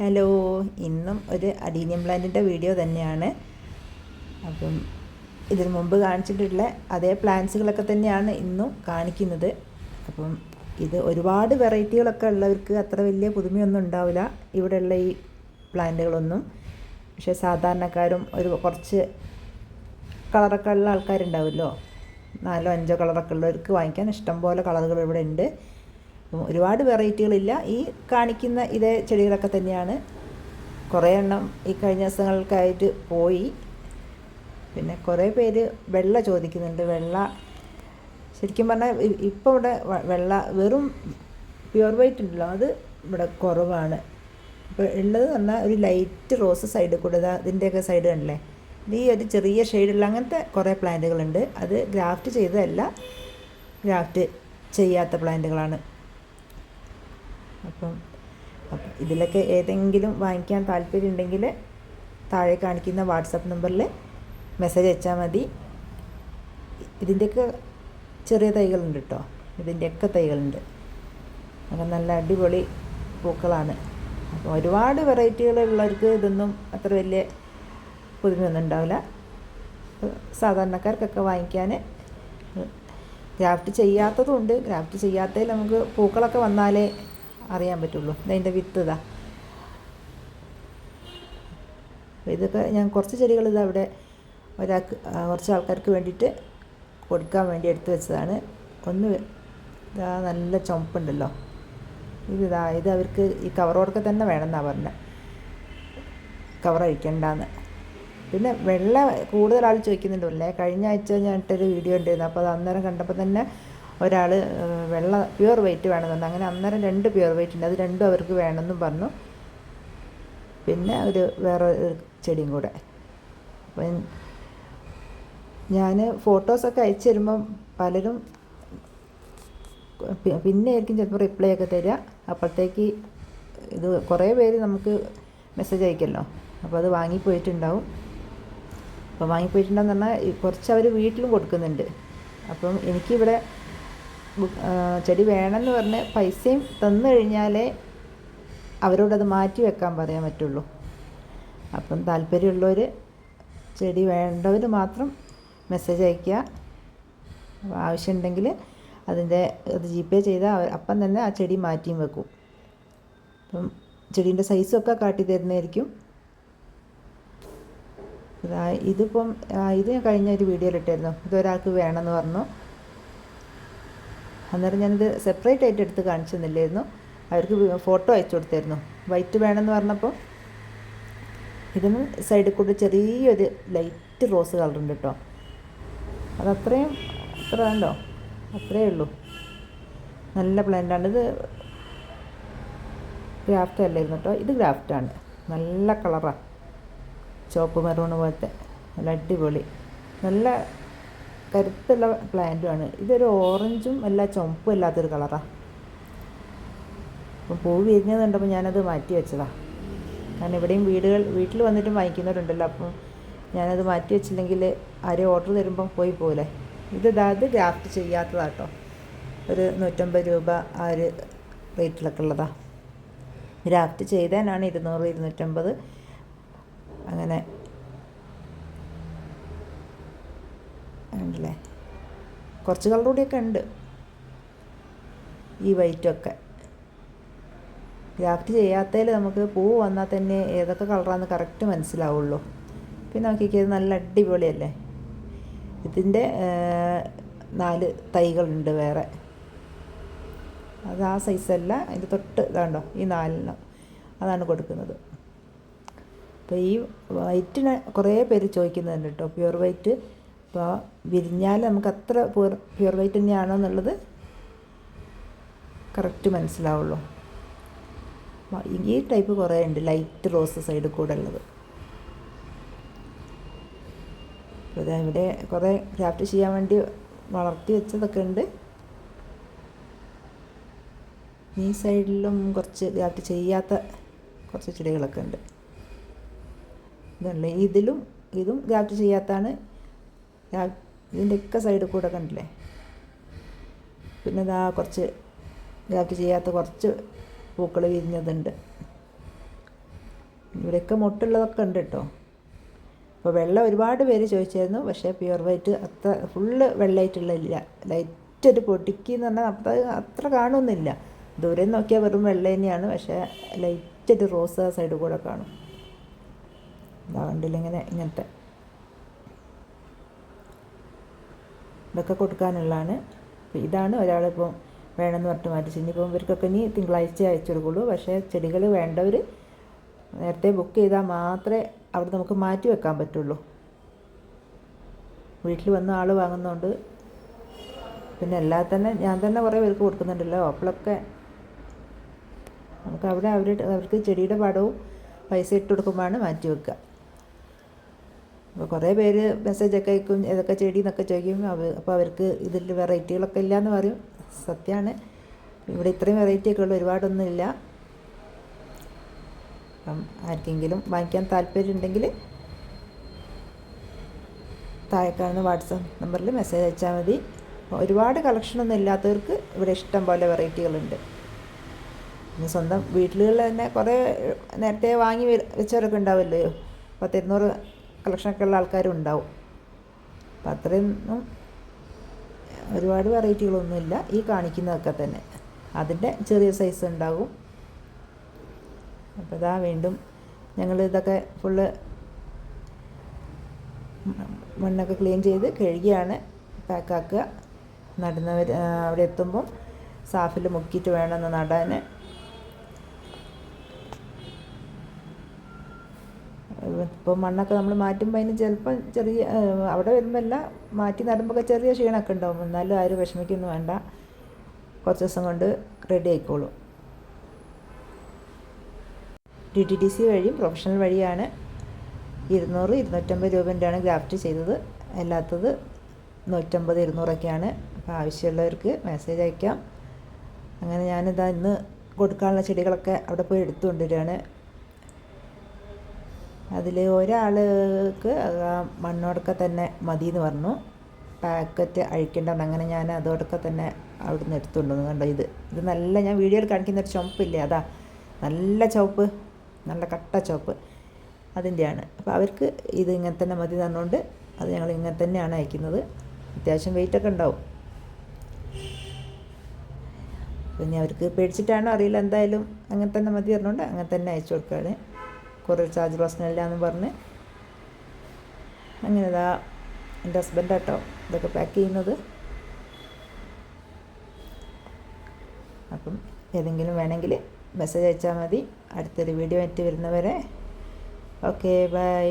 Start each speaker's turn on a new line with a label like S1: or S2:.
S1: Hello ഇന്നും ഒരു adenium പ്ലാന്റിന്റെ വീഡിയോ തന്നെയാണ്. അപ്പം ഇതിനു മുമ്പ് കാണിച്ചിട്ടുള്ള അതേ പ്ലാന്റ്സുകളൊക്കെ തന്നെയാണ് ഇന്നും കാണിക്കുന്നത്. അപ്പം ഇത് ഒരുപാട് വെറൈറ്റികളൊക്കെ ഉള്ളവർക്ക് അത്ര വലിയ പുതുമയൊന്നും ഉണ്ടാവില്ല. ഇവിടെയുള്ള ഈ പ്ലാന്റുകളൊന്നും. പക്ഷേ സാധാരണക്കാരും ഒരു കുറച്ച് കളറൊക്കെ ഉള്ള ആൾക്കാരുണ്ടാവുമല്ലോ. നാലോ അഞ്ചോ കളറൊക്കെ ഉള്ളവർക്ക് വാങ്ങിക്കാൻ ഇഷ്ടംപോലെ കളറുകൾ ഇവിടെ ഉണ്ട്. ഒരുപാട് വെറൈറ്റികളില്ല. ഈ കാണിക്കുന്ന ഇതേ ചെടികളൊക്കെ തന്നെയാണ്. കുറേ എണ്ണം ഈ കഴിഞ്ഞ ദിവസങ്ങൾക്കായിട്ട് പോയി. പിന്നെ കുറേ പേര് വെള്ള ചോദിക്കുന്നുണ്ട്. വെള്ള ശരിക്കും പറഞ്ഞാൽ ഇപ്പോൾ ഇവിടെ വെള്ള വെറും പ്യുവർ വൈറ്റ് ഉണ്ടല്ലോ. അത് ഇവിടെ കുറവാണ്. ഇപ്പോൾ ഉള്ളത് പറഞ്ഞാൽ ഒരു ലൈറ്റ് റോസ് സൈഡ് കൂടെ അതിന്റെയൊക്കെ സൈഡ് കണ്ടില്ലേ? ഈ ഒരു ചെറിയ ഷെയ്ഡുള്ള അങ്ങനത്തെ കുറേ പ്ലാന്റുകളുണ്ട്. അത് ഗ്രാഫ്റ്റ് ചെയ്തതല്ല. ഗ്രാഫ്റ്റ് ചെയ്യാത്ത പ്ലാന്റുകളാണ്. അപ്പം അപ്പം ഇതിലൊക്കെ ഏതെങ്കിലും വാങ്ങിക്കാൻ താല്പര്യം ഉണ്ടെങ്കിൽ താഴെ കാണിക്കുന്ന വാട്സപ്പ് നമ്പറിൽ മെസ്സേജ് അയച്ചാൽ മതി. ഇതിന്റെയൊക്കെ ചെറിയ തൈകളുണ്ട് കേട്ടോ ഇതിന്റെയൊക്കെ തൈകളുണ്ട്. അപ്പം നല്ല അടിപൊളി പൂക്കളാണ്. അപ്പോൾ ഒരുപാട് വെറൈറ്റികളുള്ളവർക്ക് ഇതൊന്നും അത്ര വലിയ പുതുമയൊന്നും ഉണ്ടാവില്ല. സാധാരണക്കാർക്കൊക്കെ വാങ്ങിക്കാൻ ഗ്രാഫ്റ്റ് ചെയ്യാത്തതും ഉണ്ട്. ഗ്രാഫ്റ്റ് ചെയ്യാത്തതിൽ നമുക്ക് പൂക്കളൊക്കെ വന്നാലേ അറിയാൻ പറ്റുള്ളൂ. ഇതിന്റെ വിത്ത് ഇതാ. ഇതൊക്കെ ഞാൻ കുറച്ച് ചെടികൾ ഇതാ അവിടെ ഒരാൾക്ക് കുറച്ച് ആൾക്കാർക്ക് വേണ്ടിയിട്ട് കൊടുക്കാൻ വേണ്ടി എടുത്തു വെച്ചതാണ്. ഒന്ന് ഇതാ നല്ല ചുമപ്പുണ്ടല്ലോ. ഇത് ഇതാ അവർക്ക് ഈ കവറോടൊക്കെ തന്നെ വേണമെന്നാണ് പറഞ്ഞത് കവർ അഴിക്കണ്ടെന്ന്. പിന്നെ വെള്ള കൂടുതൽ ആൾ ചോദിക്കുന്നുണ്ട്. അല്ലേ കഴിഞ്ഞ ആഴ്ച ഞാൻ ഇട്ടൊരു വീഡിയോ ഉണ്ടായിരുന്നു അപ്പോൾ അത് അന്നേരം കണ്ടപ്പോൾ തന്നെ ഒരാൾ വെള്ള പ്യുവർ വെയിറ്റ് വേണമെന്നുണ്ട് അങ്ങനെ അന്നേരം രണ്ട് പ്യുവർ വെയിറ്റ് ഉണ്ട്. അത് രണ്ടും അവർക്ക് വേണമെന്നും പറഞ്ഞു. പിന്നെ ഒരു വേറെ ചെടിയും കൂടെ. അപ്പം ഞാൻ ഫോട്ടോസൊക്കെ അയച്ചു തരുമ്പം പലരും പിന്നെ ആയിരിക്കും ചിലപ്പോൾ റിപ്ലൈ ഒക്കെ തരിക അപ്പോഴത്തേക്ക് ഇത് കുറേ പേര് നമുക്ക് മെസ്സേജ് അയക്കല്ലോ. അപ്പോൾ അത് വാങ്ങിപ്പോയിട്ടുണ്ടാവും. അപ്പോൾ വാങ്ങിപ്പോയിട്ടുണ്ടെന്ന് പറഞ്ഞാൽ കുറച്ച് അവർ വീട്ടിലും കൊടുക്കുന്നുണ്ട്. അപ്പം എനിക്കിവിടെ ചെടി വേണമെന്ന് പറഞ്ഞ് പൈസയും തന്നു കഴിഞ്ഞാലേ അവരോടത് മാറ്റി വെക്കാൻ പറയാൻ പറ്റുള്ളൂ. അപ്പം താല്പര്യമുള്ളവർ ചെടി വേണ്ടവർ മാത്രം മെസ്സേജ് അയയ്ക്കുക. ആവശ്യമുണ്ടെങ്കിൽ അതിന്റെ അത് ജി പേ ചെയ്താൽ അപ്പം തന്നെ ആ ചെടി മാറ്റിയും വെക്കും. അപ്പം ചെടീന്റെ സൈസൊക്കെ കാട്ടി തരുന്നതായിരിക്കും. ഇതാ ഇതിപ്പം ഇത് ഞാൻ കഴിഞ്ഞ ഒരു വീഡിയോയിൽ ഇട്ടായിരുന്നു ഇതൊരാൾക്ക് വേണമെന്ന് പറഞ്ഞു. അന്നേരം ഞാനിത് സെപ്പറേറ്റ് ആയിട്ട് എടുത്ത് കാണിച്ചു തന്നില്ലായിരുന്നു അവർക്ക് ഫോട്ടോ അയച്ചു കൊടുത്തായിരുന്നു. വൈറ്റ് വേണമെന്ന് പറഞ്ഞപ്പോൾ ഇതിന് സൈഡിൽ കൂടെ ചെറിയൊരു ലൈറ്റ് റോസ് കളറുണ്ട് കേട്ടോ അതത്രയും അത്ര ഉണ്ടോ? അത്രയേ ഉള്ളൂ. നല്ല പ്ലാന്റാണ് ഇത് ഗ്രാഫ്റ്റ് അല്ലായിരുന്നു കേട്ടോ ഇത് ഗ്രാഫ്റ്റാണ് നല്ല കളറാണ് ചുവപ്പ് മെറൂൺ പോലത്തെ. നല്ല അടിപൊളി. നല്ല കരുത്തുള്ള പ്ലാന്റുമാണ്. ഇതൊരു ഓറഞ്ചും അല്ല ചുമപ്പും അല്ലാത്തൊരു കളറാണ് അപ്പം പൂ വിരിഞ്ഞത് കണ്ടപ്പോൾ ഞാനത് മാറ്റി വെച്ചതാണ് കാരണം ഇവിടെയും വീടുകൾ വീട്ടിൽ വന്നിട്ടും വാങ്ങിക്കുന്നവരുണ്ടല്ലോ അപ്പം ഞാനത് മാറ്റി വെച്ചില്ലെങ്കിൽ ആരെയും ഓർഡർ തരുമ്പം പോയി പോലെ ഇത് അതായത് ഗ്രാഫ്റ്റ് ചെയ്യാത്തതാട്ടോ ഒരു നൂറ്റമ്പത് രൂപ ആ ഒരു റേറ്റിലൊക്കെ ഉള്ളതാണ് ഗ്രാഫ്റ്റ് ചെയ്താനാണ് ഇരുന്നൂറ് ഇരുന്നൂറ്റമ്പത്. അങ്ങനെ ഉണ്ടല്ലേ? കുറച്ച് കളർ കൂടിയൊക്കെ ഉണ്ട് ഈ വൈറ്റൊക്കെ. ഗ്രാഫ്റ്റ് ചെയ്യാത്തതിൽ നമുക്ക് പൂ വന്നാൽ തന്നെ ഏതൊക്കെ കളറാന്ന് കറക്റ്റ് മനസ്സിലാവുള്ളൂ. പിന്നെ നോക്കിക്കേ ഇത് നല്ല അടിപൊളിയല്ലേ? ഇതിന്റെ നാല് തൈകളുണ്ട് വേറെ. അത് ആ സൈസല്ല അതിന്റെ തൊട്ട് ഇതാണ്ടോ ഈ നാലെണ്ണം അതാണ് കൊടുക്കുന്നത്. അപ്പോൾ ഈ വൈറ്റിന് കുറേ പേര് ചോദിക്കുന്നുണ്ട് കേട്ടോ പ്യുവർ വൈറ്റ് അപ്പോൾ വിരിഞ്ഞാൽ നമുക്ക് അത്ര പ്യൂർ പ്യൂർ വൈറ്റ് തന്നെയാണോ എന്നുള്ളത് കറക്റ്റ് മനസ്സിലാവുള്ളൂ. ഈ ടൈപ്പ് കുറേ ഉണ്ട് ലൈറ്റ് റോസ് സൈഡ് കൂടെ ഉള്ളത്. അപ്പോൾ ഇവിടെ കുറേ ക്രാഫ്റ്റ് ചെയ്യാൻ വേണ്ടി വളർത്തി വെച്ചതൊക്കെ ഉണ്ട്. ഈ സൈഡിലും കുറച്ച് ക്രാഫ്റ്റ് ചെയ്യാത്ത കുറച്ച് ചെടികളൊക്കെ ഉണ്ട്. ഇതല്ലേ ഇതിലും ഇതും ക്രാഫ്റ്റ് ചെയ്യാത്താണ് ഇതിന്റെയൊക്കെ സൈഡിൽ കൂടെ കണ്ടില്ലേ? പിന്നെ ഇതാ കുറച്ച് ഗ്രാഫ്റ്റ് ചെയ്യാത്ത കുറച്ച് പൂക്കൾ വിരിഞ്ഞതുണ്ട്. ഇവിടെയൊക്കെ മുട്ടുള്ളതൊക്കെ ഉണ്ട് കേട്ടോ. അപ്പോൾ വെള്ളം ഒരുപാട് പേര് ചോദിച്ചായിരുന്നു. പക്ഷേ പ്യുവർ വൈറ്റ് അത്ര ഫുള്ള് വെള്ളമായിട്ടുള്ളില്ല ലൈറ്റ് ഒരു പൊടിക്ക് എന്ന് പറഞ്ഞാൽ അത്ര അത്ര കാണുന്നില്ല. ദൂരെ നോക്കിയാൽ വെറും വെള്ള തന്നെയാണ്. പക്ഷേ ലൈറ്റ് ഒരു റോസ് സൈഡ് കൂടെ കാണും. ഇതാ കണ്ടില്ല ഇങ്ങനെ ഇങ്ങനത്തെ. ഇതൊക്കെ കൊടുക്കാനുള്ളതാണ്. ഇതാണ് ഒരാളിപ്പം വേണമെന്ന് പറഞ്ഞിട്ട് മാറ്റി ഇനിയിപ്പം ഇവർക്കൊക്കെ ഇനി തിങ്കളാഴ്ച അയച്ചു കൊടുക്കുള്ളൂ. പക്ഷേ ചെടികൾ വേണ്ടവർ നേരത്തെ ബുക്ക് ചെയ്താൽ മാത്രമേ അവിടെ നമുക്ക് മാറ്റി വെക്കാൻ പറ്റുള്ളൂ. വീട്ടിൽ വന്ന് ആൾ വാങ്ങുന്നതുകൊണ്ട് പിന്നെ എല്ലാ തന്നെ ഞാൻ തന്നെ കുറേ പേർക്ക് കൊടുക്കുന്നുണ്ടല്ലോ. അപ്പോഴൊക്കെ നമുക്ക് അവിടെ അവർ അവർക്ക് ചെടിയുടെ പടവും പൈസ ഇട്ട് കൊടുക്കുമ്പോഴാണ് മാറ്റി വെക്കുക. അപ്പോൾ കുറേ പേര് മെസ്സേജൊക്കെ അയക്കും ഏതൊക്കെ ചെടി എന്നൊക്കെ ചോദിക്കും. അവർ അപ്പോൾ അവർക്ക് ഇതിൽ വെറൈറ്റികളൊക്കെ ഇല്ല എന്ന് പറയും. സത്യമാണ് ഇവിടെ ഇത്രയും വെറൈറ്റിയൊക്കെ ഉള്ളു ഒരുപാടൊന്നും ഇല്ല. അപ്പം ആർക്കെങ്കിലും വാങ്ങിക്കാൻ താല്പര്യം ഉണ്ടെങ്കിൽ താഴെ വാട്സപ്പ് നമ്പറിൽ മെസ്സേജ് അയച്ചാൽ മതി. ഒരുപാട് കളക്ഷനൊന്നും ഇല്ലാത്തവർക്ക് ഇവിടെ ഇഷ്ടം പോലെ വെറൈറ്റികളുണ്ട് പിന്നെ സ്വന്തം വീട്ടിലുകളിൽ തന്നെ കുറേ നേരത്തെ വാങ്ങി വെച്ചവരൊക്കെ ഉണ്ടാവുമല്ലോ. പത്തിരുന്നൂറ് കളക്ഷനൊക്കെ ഉള്ള ആൾക്കാരും ഉണ്ടാവും അപ്പം അത്രയൊന്നും ഒരുപാട് വെറൈറ്റികളൊന്നുമില്ല. ഈ കാണിക്കുന്നതൊക്കെ തന്നെ. അതിന്റെ ചെറിയ സൈസ് ഉണ്ടാകും. അപ്പോൾ ഇതാ വീണ്ടും ഞങ്ങൾ ഇതൊക്കെ ഫുള്ള് മണ്ണൊക്കെ ക്ലീൻ ചെയ്ത് കഴുകിയാണ് പാക്കാക്കുക നടുന്നവർ അവിടെ എത്തുമ്പം സാഫിൽ മുക്കിയിട്ട് വേണമെന്ന് നടാൻ ഇപ്പോൾ മണ്ണൊക്കെ നമ്മൾ മാറ്റുമ്പോൾ അതിന് ചിലപ്പോൾ ചെറിയ അവിടെ വരുമ്പോൾ എല്ലാം മാറ്റി നടുമ്പോൾ ചെറിയ ക്ഷീണമൊക്കെ ഉണ്ടാവും. എന്നാലും ആരും വിഷമിക്കൊന്നും വേണ്ട. കുറച്ച് ദിവസം കൊണ്ട് റെഡി ആയിക്കോളും. ഡി ടി ടി സി വഴിയും പ്രൊഫഷണൽ വഴിയാണ് ഇരുന്നൂറ് ഇരുന്നൂറ്റമ്പത് രൂപന്റെയാണ് ഗ്രാഫ്റ്റ് ചെയ്തത്. അല്ലാത്തത് നൂറ്റമ്പത് ഇരുന്നൂറൊക്കെയാണ്. അപ്പോൾ ആവശ്യമുള്ളവർക്ക് മെസ്സേജ് അയക്കാം. അങ്ങനെ ഞാനിതാ ഇന്ന് കൊടുക്കാനുള്ള ചെടികളൊക്കെ അവിടെ പോയി എടുത്തുകൊണ്ടുവരികയാണ് അതിൽ ഒരാൾക്ക് മണ്ണോടൊക്കെ തന്നെ മതി എന്ന് പറഞ്ഞു. പാക്കറ്റ് അഴിക്കേണ്ടതാണ് അങ്ങനെ ഞാൻ അതോടൊക്കെ തന്നെ അവിടുന്ന് എടുത്തുണ്ട് കണ്ടോ ഇത്? ഇത് നല്ല ഞാൻ വീഡിയോയിൽ കാണിക്കുന്ന ഒരു ചുമപ്പില്ലേ അതാ. നല്ല ചുവപ്പ്. നല്ല കട്ട ചുവപ്പ്. അതിന്റെയാണ്. അപ്പോൾ അവർക്ക് ഇത് ഇങ്ങനെ തന്നെ മതി തന്നുകൊണ്ട് അത് ഞങ്ങൾ ഇങ്ങനെ തന്നെയാണ് അയക്കുന്നത്. അത്യാവശ്യം വെയിറ്റൊക്കെ ഉണ്ടാവും. പിന്നെ അവർക്ക് പേടിച്ചിട്ടാണോ അറിയില്ല. എന്തായാലും അങ്ങനെ തന്നെ മതി പറഞ്ഞുകൊണ്ട് അങ്ങനെ തന്നെ അയച്ചു കൊടുക്കുകയാണ്. കുറേ ചാർജ് പ്രശ്നമില്ല എന്ന് പറഞ്ഞ് അങ്ങനെ ഇതാ എന്റെ ഹസ്ബൻഡ് കേട്ടോ ഇതൊക്കെ പാക്ക് ചെയ്യുന്നത്. അപ്പം ഏതെങ്കിലും വേണമെങ്കിൽ മെസ്സേജ് അയച്ചാൽ മതി. അടുത്തൊരു വീഡിയോ ആയിട്ട് വരുന്നവരെ. Okay bye